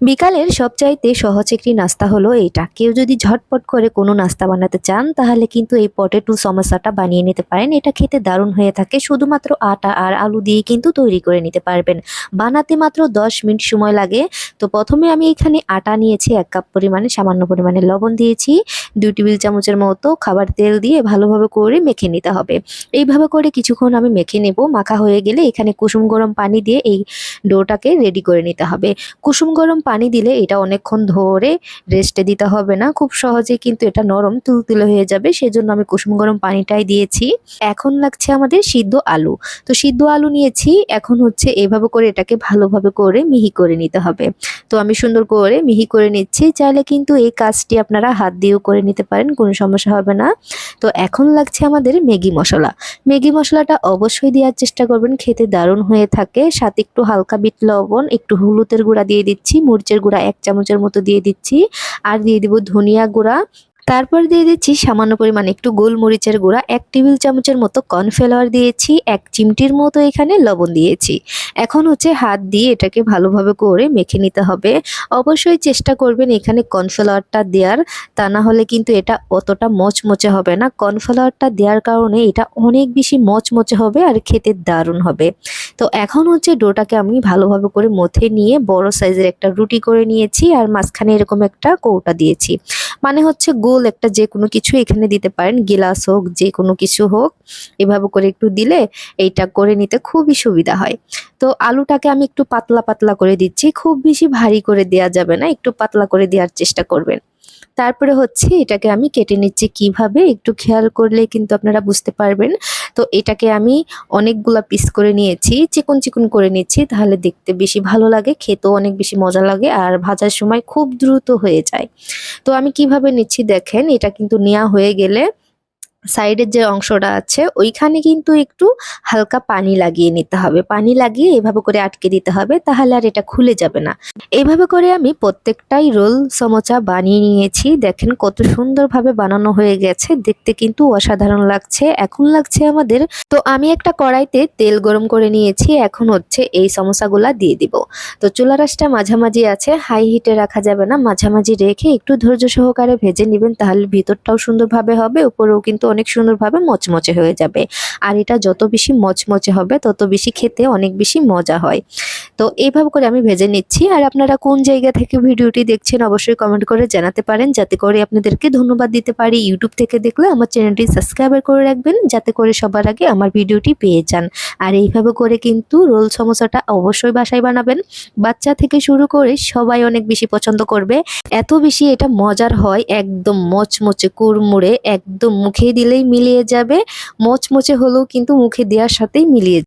বিকালের সবচাইতে সহজ একটি নাস্তা হলো এটা কেউ যদি ঝটপট করে কোনো নাস্তা বানাতে চান, তাহলে কিন্তু এই পটেটো সমস্যাটা বানিয়ে নিতে পারেন। এটা খেতে দারুণ হয়ে থাকে। শুধুমাত্র আটা আর আলু দিয়ে কিন্তু তৈরি করে নিতে পারবেন। বানাতে মাত্র দশ মিনিট সময় লাগে। তো প্রথমে আমি এখানে আটা নিয়েছি, এক কাপ পরিমাণে, সামান্য পরিমাণে লবণ দিয়েছি। দুই টেবিল চামচের মতো খাবার তেল দিয়ে ভালোভাবে করে মেখে নিতে হবে। এইভাবে করে কিছুক্ষণ আমি মেখে নেব। মাখা হয়ে গেলে এখানে কুসুম গরম পানি দিয়ে এই ডোটাকে রেডি করে নিতে হবে। কুসুম গরম পানি দিলে এটা অনেকক্ষণ ধরে রেস্টে দিতে হবে না। খুব সহজেই কিন্তু এটা নরম তুলতুলে হয়ে যাবে, সেজন্য আমি কুসুম গরম পানিটাই দিয়েছি। এখন লাগছে আমাদের সিদ্ধ আলু। তো সিদ্ধ আলু নিয়েছি, এখন হচ্ছে এভাবে করে এটাকে ভালোভাবে করে মিহি করে নিতে হবে। তো আমি সুন্দর করে মিহি করে নিচ্ছি, চাইলে কিন্তু এই কাজটি আপনারা হাত দিয়েও করে নিতে পারেন, কোনো সমস্যা হবে না। তো এখন লাগছে আমাদের ম্যাগি মশলা। ম্যাগি মশলাটা অবশ্যই দেওয়ার চেষ্টা করবেন, খেতে দারুণ হয়ে থাকে। সাথে একটু হালকা বিট লবণ, একটু হলুদের গুঁড়া দিয়ে দিচ্ছি মরিচের গুঁড়া এক চামচের মতো দিয়ে দিচ্ছি। আর দিয়ে দিব ধনিয়া গুঁড়া। তারপর দিয়ে দিচ্ছি সামান্য পরিমাণে একটু গোলমরিচের গুঁড়া, এক টেবিল চামচের মতো কর্নফ্লাওয়ার দিয়েছি, এক চিমটির মতো এখানে লবণ দিয়েছি। এখন হচ্ছে হাত দিয়ে এটাকে ভালোভাবে করে মেখে নিতে হবে। অবশ্যই চেষ্টা করবেন এখানে কর্নফ্লাওয়ারটা দেওয়ার, তা না হলে কিন্তু এটা অতটা মচমচে হবে না। কর্নফ্লাওয়ারটা দেওয়ার কারণে এটা অনেক বেশি মচমচে হবে আর খেতে দারুণ হবে। তো এখন হচ্ছে ডোটাকে আমি ভালোভাবে করে মথে নিয়ে বড় সাইজের একটা রুটি করে নিয়েছি আর মাঝখানে এরকম একটা কৌটা দিয়েছি। মানে হচ্ছে গোল একটা যে কোনো কিছু এখানে দিতে পারেন। গিলাস হোক, যে কোনো কিছু হোক, এভাবে করে একটু দিলে এইটা করে নিতে খুবই সুবিধা হয়। তো আলুটাকে আমি একটু পাতলা পাতলা করে দিচ্ছি। খুব বেশি ভারী করে দেওয়া যাবে না, একটু পাতলা করে দেওয়ার চেষ্টা করবেন। তারপরে হচ্ছে এটাকে আমি কেটে নিচ্ছি কীভাবে, একটু খেয়াল করলে কিন্তু আপনারা বুঝতে পারবেন। তো এটাকে আমি অনেকগুলা পিস করে নিয়েছি, চিকন চিকন করে নিচ্ছি, তাহলে দেখতে বেশি ভালো লাগে, খেতেও অনেক বেশি মজা লাগে আর ভাজার সময় খুব দ্রুত হয়ে যায়। তো আমি কীভাবে নিচ্ছি দেখেন, এটা কিন্তু নেওয়া হয়ে গেলে সাইডের যে অংশটা আছে, ওইখানে কিন্তু একটু হালকা পানি লাগিয়ে নিতে হবে। পানি লাগিয়ে এভাবে করে আটকে দিতে হবে, তাহলে আর এটা খুলে যাবে না। এইভাবে করে আমি প্রত্যেকটাই রোল সমোচা বানিয়ে নিয়েছি। দেখেন কত সুন্দরভাবে বানানো হয়ে গেছে, দেখতে কিন্তু অসাধারণ লাগছে, এখন লাগছে আমাদের। তো আমি একটা কড়াইতে তেল গরম করে নিয়েছি, এখন হচ্ছে এই সমোসাগুলা দিয়ে দিব। তো চুলা রাসটা মাঝামাঝি আছে, হাই হিটে রাখা যাবে না, মাঝামাঝি রেখে একটু ধৈর্য সহকারে ভেজে নেবেন, তাহলে ভিতরটাও সুন্দরভাবে হবে, উপরেও কিন্তু অনেক সুন্দরভাবে মচমচে হয়ে যাবে। আর এটা যত বেশি মচমচে হবে, তত বেশি খেতে অনেক বেশি মজা হয়। তো এইভাবে করে আমি ভেজে নিচ্ছি। আর আপনারা কোন জায়গা থেকে ভিডিওটি দেখছেন অবশ্যই কমেন্ট করে জানাতে পারেন। যাতে করে আপনাদেরকে ধন্যবাদ দিতে পারি। ইউটিউব থেকে দেখলে আমার চ্যানেলটি সাবস্ক্রাইবার করে রাখবেন। যাতে করে সবার আগে আমার ভিডিওটি পেয়ে যান। আর এইভাবে করে কিন্তু রোল সমোসাটা অবশ্যই বাসায় বানাবেন। বাচ্চা থেকে শুরু করে সবাই অনেক বেশি পছন্দ করবে। এত বেশি এটা মজার হয় একদম মচমচে কুড়মুড়ে, একদম মুখে দিলেই মিলিয়ে যাবে। মচমচে হলেও কিন্তু মুখে দেওয়ার সাথেই মিলিয়ে